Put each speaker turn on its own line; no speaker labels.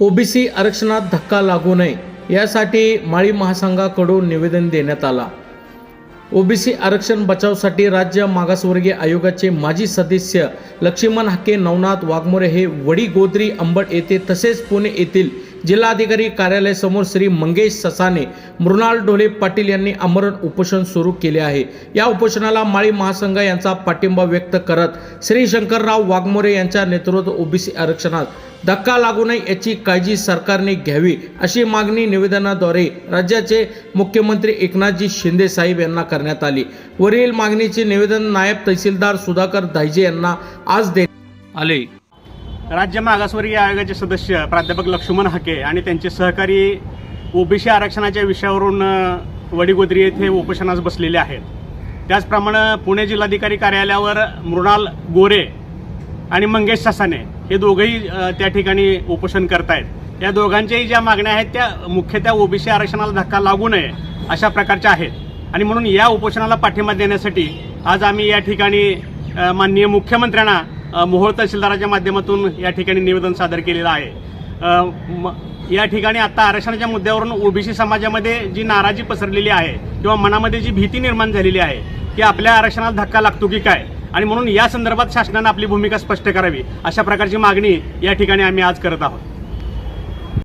OBC आरक्षणात धक्का लागू नये यासाठी माळी महासंघाकडून निवेदन देण्यात आला. ओबीसी आरक्षण बचावसाठी राज्य मागासवर्गीय आयोगाचे माजी सदस्य लक्ष्मण हक्के नवनाथ वाघमोरे हे वडी गोद्री अंबड येथे तसेच पुणे येथील जिल्हाधिकारी कार्यालयासमोर श्री मंगेश ससाने मृणाल ढोले पाटील यांनी आमरण उपोषण सुरू केले आहे. या उपोषणाला माळी महासंघ यांचा पाठिंबा व्यक्त करत श्री शंकरराव वाघमोरे यांच्या नेतृत्व ओबीसी आरक्षणात धक्का लागू नये याची काळजी सरकारने घ्यावी अशी मागणी निवेदनाद्वारे राज्याचे मुख्यमंत्री एकनाथजी शिंदे साहेब यांना करण्यात आली. वरील मागणीचे निवेदन नायब तहसीलदार सुधाकर दायजे यांना आज दे आले.
राज्य मागासवर्गीय आयोगाचे सदस्य प्राध्यापक लक्ष्मण हके आणि त्यांचे सहकारी ओबीसी आरक्षणाच्या विषयावरून वडीगोद्री येथे उपोषणास बसलेले आहेत. त्याचप्रमाणे पुणे जिल्हाधिकारी कार्यालयावर मृणाल गोरे आणि मंगेश ससाने हे दोघंही त्या ठिकाणी उपोषण करतायत. या दोघांच्याही ज्या मागण्या आहेत त्या मुख्यतः ओबीसी आरक्षणाला धक्का लागू नये अशा प्रकारच्या आहेत. आणि म्हणून या उपोषणाला पाठिंबा देण्यासाठी आज आम्ही या ठिकाणी माननीय मुख्यमंत्र्यांना मोहोळ तहसीलदाराच्या माध्यमातून या ठिकाणी निवेदन सादर केलेलं आहे. या ठिकाणी आता आरक्षणाच्या मुद्द्यावरून ओबीसी समाजामध्ये जी नाराजी पसरलेली आहे किंवा मनामध्ये जी भीती निर्माण झालेली आहे की आपल्या आरक्षणाला धक्का लागतो की काय? आणि म्हणून या संदर्भात शासनानं आपली भूमिका स्पष्ट करावी अशा प्रकारची मागणी या ठिकाणी आम्ही आज करत आहोत.